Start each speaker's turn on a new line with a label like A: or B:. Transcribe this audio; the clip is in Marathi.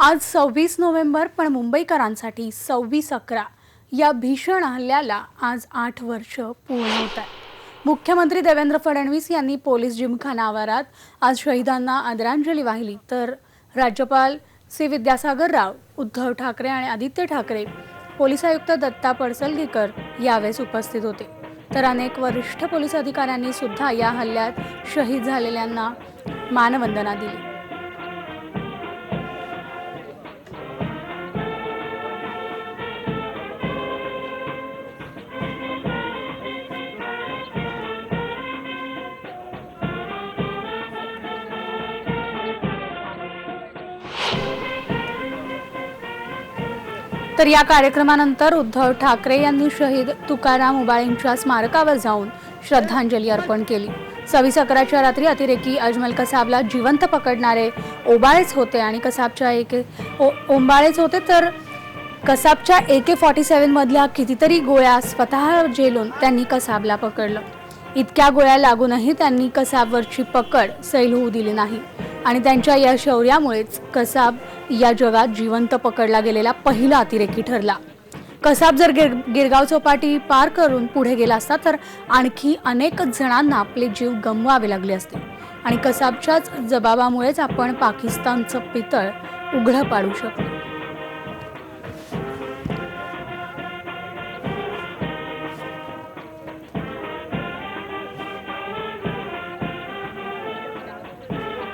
A: आज सव्वीस नोव्हेंबर पण मुंबईकरांसाठी सव्वीस अकरा. या भीषण हल्ल्याला आज आठ वर्ष पूर्ण होत आहे मुख्यमंत्री देवेंद्र फडणवीस यांनी पोलीस जिमखाना आवारात आज शहीदांना आदरांजली वाहिली. तर राज्यपाल सी विद्यासागर राव उद्धव ठाकरे आणि आदित्य ठाकरे पोलीस आयुक्त दत्ता पडसलगीकर यावेळेस उपस्थित होते. तर अनेक वरिष्ठ पोलीस अधिकाऱ्यांनी सुद्धा या हल्ल्यात शहीद झालेल्यांना मानवंदना दिली. तर या कार्यक्रमानंतर उद्धव ठाकरे यांनी शहीद तुकाराम उबाळेंच्या स्मारकावर जाऊन श्रद्धांजली अर्पण केली. सव्वीस अकराच्या रात्री अतिरेकी अजमल कसाबला जिवंत पकडणारे ओबाळेच होते आणि कसाबच्या एके ओ ओंबाळेच होते तर कसाबच्या ए के फॉर्टी सेवनमधल्या कितीतरी गोळ्या स्वतः झेलून त्यांनी कसाबला पकडलं. इतक्या गोळ्या लागूनही त्यांनी कसाबवरची पकड सैल होऊ दिली नाही. आणि त्यांच्या या शौर्यामुळेच कसाब या जगात जिवंत पकडला गेलेला पहिला अतिरेकी ठरला. कसाब जर गिर गिरगाव चौपाटी पार करून पुढे गेला असता तर आणखी अनेक जणांना आपले जीव गमवावे लागले असते. आणि कसाबच्याच जबाबामुळेच आपण पाकिस्तानचं पितळ उघडं पाडू शकतो.